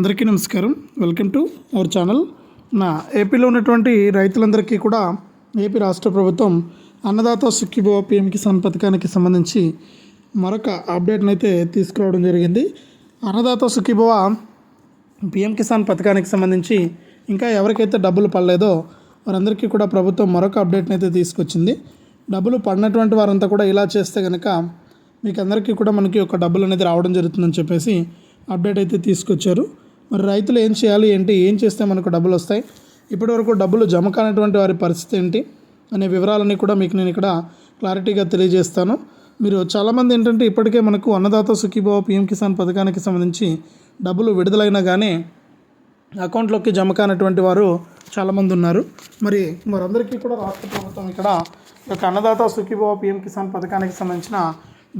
అందరికీ నమస్కారం. Welcome to our channel. నా ఏపీలో ఉన్నటువంటి రైతులందరికీ కూడా ఏపీ రాష్ట్ర ప్రభుత్వం అన్నదాత సుఖీభవ పిఎం కిసాన్ పథకానికి సంబంధించి మరొక అప్డేట్ని అయితే తీసుకురావడం జరిగింది. అన్నదాత సుఖీభవ పిఎం కిసాన్ పథకానికి సంబంధించి ఇంకా ఎవరికైతే డబ్బులు పడలేదో వారందరికీ కూడా ప్రభుత్వం మరొక అప్డేట్ని అయితే తీసుకొచ్చింది. డబ్బులు పడినటువంటి వారంతా కూడా ఇలా చేస్తే కనుక మీకు అందరికీ కూడా మనకి ఒక డబ్బులు అనేది రావడం జరుగుతుందని చెప్పేసి అప్డేట్ అయితే తీసుకొచ్చారు. మరి రైతులు ఏం చేయాలి ఏంటి ఏం చేస్తే మనకు డబ్బులు వస్తాయి? ఇప్పటివరకు డబ్బులు జమ కానటువంటి వారి పరిస్థితి ఏంటి? అనే వివరాలన్నీ కూడా మీకు నేను ఇక్కడ క్లారిటీగా తెలియజేస్తాను. మీరు చాలామంది ఏంటంటే ఇప్పటికే మనకు అన్నదాత సుఖీభావ పిఎం కిసాన్ పథకానికి సంబంధించి డబ్బులు విడుదలైనా కానీ అకౌంట్లోకి జమ కానటువంటి వారు చాలామంది ఉన్నారు. మరి వారందరికీ కూడా రాష్ట్ర ప్రభుత్వం ఇక్కడ ఈ యొక్క అన్నదాత సుఖీభావ పిఎం కిసాన్ పథకానికి సంబంధించిన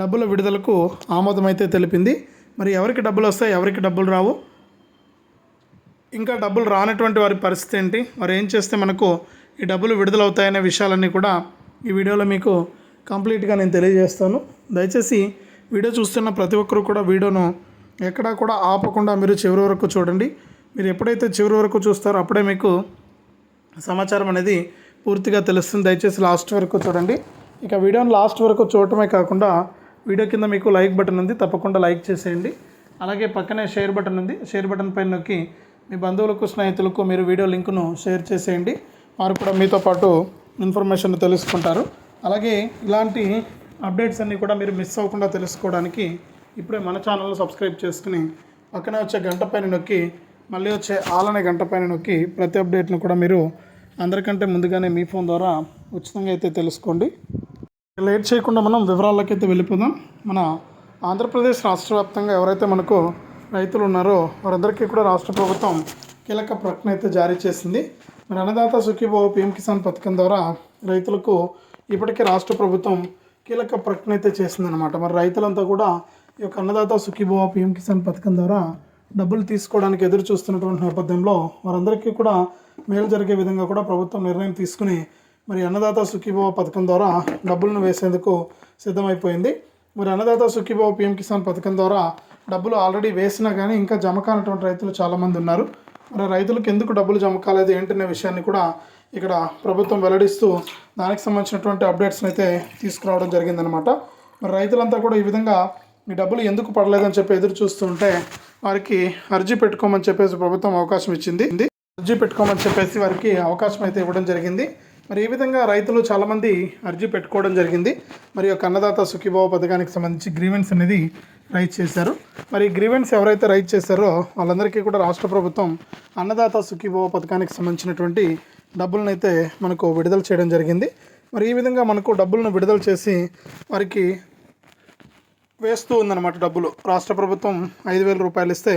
డబ్బుల విడుదలకు ఆమోదం అయితే తెలిపింది. మరి ఎవరికి డబ్బులు వస్తాయి ఎవరికి డబ్బులు రావు? ఇంకా డబ్బులు రానటువంటి వారి పరిస్థితి ఏంటి? మరి ఏం చేస్తే మనకు ఈ డబ్బులు విడుదలవుతాయనే విషయాలన్నీ కూడా ఈ వీడియోలో మీకు కంప్లీట్గా నేను తెలియజేస్తాను. దయచేసి వీడియో చూస్తున్న ప్రతి ఒక్కరు కూడా వీడియోను ఎక్కడా కూడా ఆపకుండా మీరు చివరి వరకు చూడండి. మీరు ఎప్పుడైతే చివరి వరకు చూస్తారో అప్పుడే మీకు సమాచారం అనేది పూర్తిగా తెలుస్తుంది. దయచేసి లాస్ట్ వరకు చూడండి. ఇక వీడియోని లాస్ట్ వరకు చూడటమే కాకుండా వీడియో కింద మీకు లైక్ బటన్ ఉంది. తప్పకుండా లైక్ చేసేయండి. అలాగే పక్కనే షేర్ బటన్ ఉంది. షేర్ బటన్ పైన నొక్కి మీ బంధువులకు స్నేహితులకు మీరు వీడియో లింకును షేర్ చేసేయండి. వారు కూడా మీతో పాటు ఇన్ఫర్మేషన్ తెలుసుకుంటారు. అలాగే ఇలాంటి అప్డేట్స్ అన్నీ కూడా మీరు మిస్ అవ్వకుండా తెలుసుకోవడానికి ఇప్పుడే మన ఛానల్ సబ్స్క్రైబ్ చేసుకుని పక్కనే వచ్చే గంట పైన నొక్కి మళ్ళీ వచ్చే ఆలనే గంట పైన నొక్కి ప్రతి అప్డేట్ను కూడా మీరు అందరికంటే ముందుగానే మీ ఫోన్ ద్వారా ఉచితంగా అయితే తెలుసుకోండి. లేట్ చేయకుండా మనం వివరాల్లోకి అయితే వెళ్ళిపోదాం. మన ఆంధ్రప్రదేశ్ రాష్ట్ర వ్యాప్తంగా ఎవరైతే మనకు రైతులు ఉన్నారో వారందరికీ కూడా రాష్ట్ర ప్రభుత్వం కీలక ప్రకటన అయితే జారీ చేసింది. మరి అన్నదాత సుఖీభావ పిఎం కిసాన్ పథకం ద్వారా రైతులకు ఇప్పటికే రాష్ట్ర ప్రభుత్వం కీలక ప్రకటన అయితే చేసిందనమాట మరి రైతులంతా కూడా ఈ యొక్క అన్నదాత సుఖీభావ పిఎం కిసాన్ పథకం ద్వారా డబ్బులు తీసుకోవడానికి ఎదురు చూస్తున్నటువంటి నేపథ్యంలో వారందరికీ కూడా మేలు జరిగే విధంగా కూడా ప్రభుత్వం నిర్ణయం తీసుకుని మరి అన్నదాత సుఖీభావ పథకం ద్వారా డబ్బులను వేసేందుకు సిద్ధమైపోయింది. మరి అన్నదాత సుఖీభావ పిఎం కిసాన్ పథకం ద్వారా డబ్బులు ఆల్రెడీ వేసినా కానీ ఇంకా జమ కానటువంటి రైతులు చాలామంది ఉన్నారు. మరి రైతులకు ఎందుకు డబ్బులు జమ కాలేదు ఏంటనే విషయాన్ని కూడా ఇక్కడ ప్రభుత్వం వెల్లడిస్తూ దానికి సంబంధించినటువంటి అప్డేట్స్ని అయితే తీసుకురావడం జరిగిందనమాట మరి రైతులంతా కూడా ఈ విధంగా మీ డబ్బులు ఎందుకు పడలేదని చెప్పి ఎదురు చూస్తుంటే వారికి అర్జీ పెట్టుకోమని చెప్పేసి ప్రభుత్వం అవకాశం ఇచ్చింది. అర్జీ పెట్టుకోమని చెప్పేసి వారికి అవకాశం అయితే ఇవ్వడం జరిగింది. మరి ఈ విధంగా రైతులు చాలామంది అర్జీ పెట్టుకోవడం జరిగింది. మరి యొక్క అన్నదాత సుఖీభావ పథకానికి సంబంధించి గ్రీవెన్స్ అనేది రైట్ చేశారు. మరి గ్రీవెన్స్ ఎవరైతే రైట్ చేశారో వాళ్ళందరికీ కూడా రాష్ట్ర ప్రభుత్వం అన్నదాత సుఖీభవ పథకానికి సంబంధించినటువంటి డబ్బులను అయితే మనకు విడుదల చేయడం జరిగింది. మరి ఈ విధంగా మనకు డబ్బులను విడుదల చేసి వారికి వేస్తూ ఉందన్నమాట డబ్బులు. రాష్ట్ర ప్రభుత్వం ఐదు వేల రూపాయలు ఇస్తే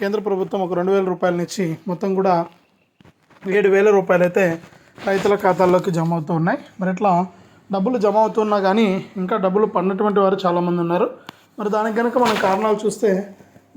కేంద్ర ప్రభుత్వం ఒక రెండు వేల రూపాయలని ఇచ్చి మొత్తం కూడా ఏడు వేల రూపాయలు అయితే రైతుల ఖాతాల్లోకి జమ అవుతూ ఉన్నాయి. మరి ఇట్లా డబ్బులు జమ అవుతున్నా కానీ ఇంకా డబ్బులు పడినటువంటి వారు చాలామంది ఉన్నారు. మరి దానికి కనుక మనం కారణాలు చూస్తే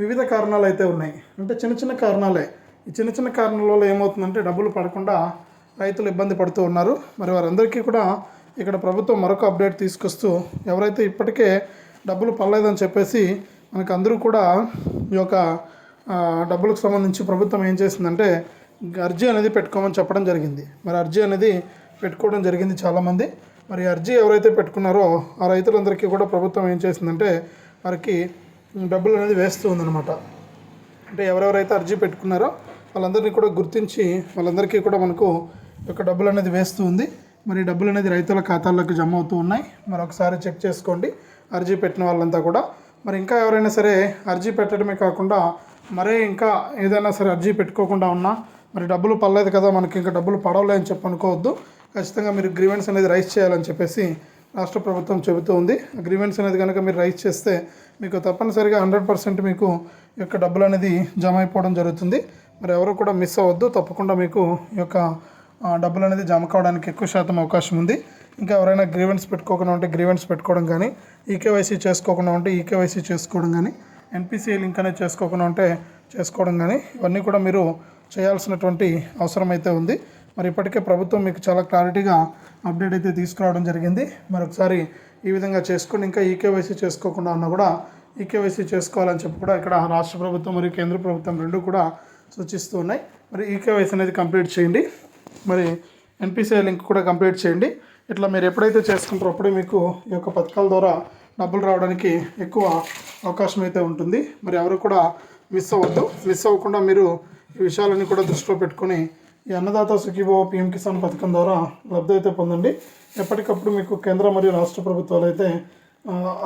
వివిధ కారణాలు అయితే ఉన్నాయి. అంటే చిన్న చిన్న కారణాలే. ఈ చిన్న చిన్న కారణాల వల్ల ఏమవుతుందంటే డబ్బులు పడకుండా రైతులు ఇబ్బంది పడుతూ ఉన్నారు. మరి వారందరికీ కూడా ఇక్కడ ప్రభుత్వం మరొక అప్డేట్ తీసుకొస్తూ ఎవరైతే ఇప్పటికే డబ్బులు పడలేదని చెప్పేసి మనకు అందరూ కూడా ఈ యొక్క డబ్బులకు సంబంధించి ప్రభుత్వం ఏం చేసిందంటే అర్జీ అనేది పెట్టుకోమని చెప్పడం జరిగింది. మరి అర్జీ అనేది పెట్టుకోవడం జరిగింది చాలామంది. మరి అర్జీ ఎవరైతే పెట్టుకున్నారో ఆ రైతులందరికీ కూడా ప్రభుత్వం ఏం చేసిందంటే వారికి డబ్బులు అనేది వేస్తూ ఉందన్నమాట. అంటే ఎవరెవరైతే అర్జీ పెట్టుకున్నారో వాళ్ళందరినీ కూడా గుర్తించి వాళ్ళందరికీ కూడా మనకు యొక్క డబ్బులు అనేది వేస్తూ ఉంది. మరి డబ్బులు అనేది రైతుల ఖాతాల్లోకి జమ అవుతూ ఉన్నాయి. మరి ఒకసారి చెక్ చేసుకోండి. అర్జీ పెట్టిన వాళ్ళంతా కూడా. మరి ఇంకా ఎవరైనా సరే అర్జీ పెట్టడమే కాకుండా మరే ఇంకా ఏదైనా సరే అర్జీ పెట్టుకోకుండా ఉన్నా మరి డబ్బులు పడలేదు కదా మనకి ఇంకా డబ్బులు పడవలే అని చెప్పి అనుకోవద్దు. ఖచ్చితంగా మీరు గ్రీవెన్స్ అనేది రైస్ చేయాలని చెప్పేసి రాష్ట్ర ప్రభుత్వం చెబుతూ ఉంది. గ్రీవెన్స్ అనేది కనుక మీరు రైస్ చేస్తే మీకు తప్పనిసరిగా హండ్రెడ్ పర్సెంట్ మీకు యొక్క డబ్బులు అనేది జమ అయిపోవడం జరుగుతుంది. మరి ఎవరు కూడా మిస్ అవ్వద్దు. తప్పకుండా మీకు ఈ యొక్క డబ్బులు అనేది జమ కావడానికి ఎక్కువ శాతం అవకాశం ఉంది. ఇంకా ఎవరైనా గ్రీవెన్స్ పెట్టుకోకుండా ఉంటే గ్రీవెన్స్ పెట్టుకోవడం కానీ ఈకేవైసీ చేసుకోకుండా ఉంటే ఈకేవైసీ చేసుకోవడం కానీ ఎన్పిసిఐ లింక్ అనేది చేసుకోకుండా ఉంటే చేసుకోవడం కానీ ఇవన్నీ కూడా మీరు చేయాల్సినటువంటి అవసరం అయితే ఉంది. మరి ఇప్పటికే ప్రభుత్వం మీకు చాలా క్లారిటీగా అప్డేట్ అయితే తీసుకురావడం జరిగింది. మరి ఒకసారి ఈ విధంగా చేసుకొని ఇంకా ఈకేవైసీ చేసుకోకుండా ఉన్నా కూడా ఈకేవైసీ చేసుకోవాలని చెప్పి కూడా ఇక్కడ రాష్ట్ర ప్రభుత్వం మరియు కేంద్ర ప్రభుత్వం రెండు కూడా సూచిస్తూ ఉన్నాయి. మరి ఈకేవైసీ అనేది కంప్లీట్ చేయండి. మరి ఎన్పిసిఐ లింక్ కూడా కంప్లీట్ చేయండి. ఇట్లా మీరు ఎప్పుడైతే చేసుకుంటారో అప్పుడే మీకు ఈ యొక్క పథకాల ద్వారా డబ్బులు రావడానికి ఎక్కువ అవకాశం అయితే ఉంటుంది. మరి ఎవరు కూడా మిస్ అవ్వద్దు. మిస్ అవ్వకుండా మీరు ఈ విషయాలన్నీ కూడా దృష్టిలో పెట్టుకొని ఈ అన్నదాత సుఖీభావ పిఎం కిసాన్ పథకం ద్వారా లబ్ధి అయితే పొందండి. ఎప్పటికప్పుడు మీకు కేంద్ర మరియు రాష్ట్ర ప్రభుత్వాలు అయితే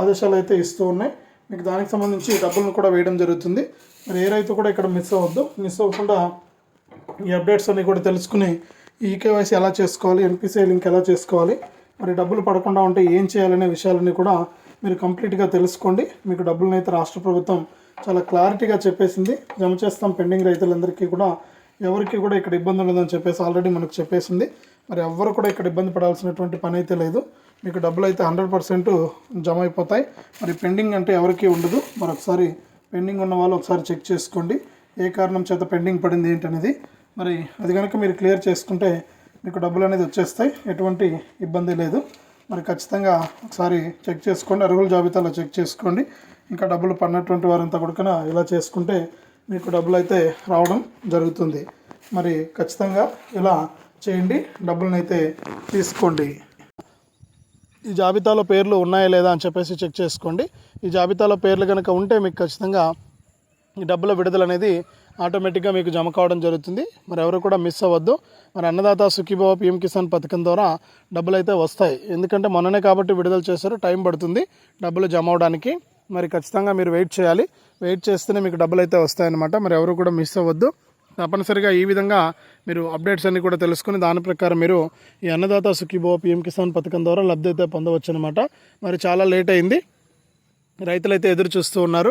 ఆదేశాలు అయితే ఇస్తూ ఉన్నాయి. మీకు దానికి సంబంధించి డబ్బులను కూడా వేయడం జరుగుతుంది. మరి ఏ రైతు కూడా ఇక్కడ మిస్ అవ్వద్దు. మిస్ అవ్వకుండా ఈ అప్డేట్స్ అన్ని కూడా తెలుసుకుని ఈ కేవైసీ ఎలా చేసుకోవాలి ఎన్పిసిఐ లింక్ ఎలా చేసుకోవాలి మరి డబ్బులు పడకుండా ఉంటే ఏం చేయాలనే విషయాలన్నీ కూడా మీరు కంప్లీట్గా తెలుసుకోండి. మీకు డబ్బులను అయితే రాష్ట్ర ప్రభుత్వం చాలా క్లారిటీగా చెప్పేసింది. జమ చేస్తాం పెండింగ్ రైతులందరికీ కూడా ఎవరికి కూడా ఇక్కడ ఇబ్బంది ఉండదని చెప్పేసి ఆల్రెడీ మనకు చెప్పేసింది. మరి ఎవ్వరు కూడా ఇక్కడ ఇబ్బంది పడాల్సినటువంటి పని అయితే లేదు. మీకు డబ్బులు అయితే హండ్రెడ్ పర్సెంట్ జమ అయిపోతాయి. మరి పెండింగ్ అంటే ఎవరికీ ఉండదు. మరొకసారి పెండింగ్ ఉన్న వాళ్ళు ఒకసారి చెక్ చేసుకోండి. ఏ కారణం చేత పెండింగ్ పడింది ఏంటనేది. మరి అది కనుక మీరు క్లియర్ చేసుకుంటే మీకు డబ్బులు అనేది వచ్చేస్తాయి. ఎటువంటి ఇబ్బంది లేదు. మరి ఖచ్చితంగా ఒకసారి చెక్ చేసుకోండి. అర్హుల జాబితాలో చెక్ చేసుకోండి. ఇంకా డబ్బులు పడినటువంటి వారంతా కూడా ఇలా చేసుకుంటే మీకు డబ్బులు అయితే రావడం జరుగుతుంది. మరి ఖచ్చితంగా ఇలా చేయండి. డబ్బులను అయితే తీసుకోండి. ఈ జాబితాలో పేర్లు ఉన్నాయా లేదా అని చెప్పేసి చెక్ చేసుకోండి. ఈ జాబితాలో పేర్లు కనుక ఉంటే మీకు ఖచ్చితంగా ఈ డబ్బుల విడుదల అనేది ఆటోమేటిక్గా మీకు జమ కావడం జరుగుతుంది. మరి ఎవరు కూడా మిస్ అవ్వద్దు. మరి అన్నదాత సుఖీభావ పిఎం కిసాన్ పథకం ద్వారా డబ్బులు అయితే వస్తాయి. ఎందుకంటే మొన్ననే కాబట్టి విడుదల చేశారు. టైం పడుతుంది డబ్బులు జమ అవడానికి. మరి ఖచ్చితంగా మీరు వెయిట్ చేయాలి. వెయిట్ చేస్తేనే మీకు డబ్బులు అయితే వస్తాయన్నమాట. మరి ఎవరు కూడా మిస్ అవ్వద్దు. తప్పనిసరిగా ఈ విధంగా మీరు అప్డేట్స్ అన్ని కూడా తెలుసుకుని దాని ప్రకారం మీరు ఈ అన్నదాత సుఖీభో పిఎం కిసాన్ పథకం ద్వారా లబ్ధి అయితే పొందవచ్చు అనమాట మరి చాలా లేట్ అయింది. రైతులైతే ఎదురు చూస్తూ ఉన్నారు.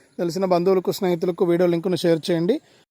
తెలిసిన బంధువులకు స్నేహితులకు వీడియో లింకును షేర్ చేయండి.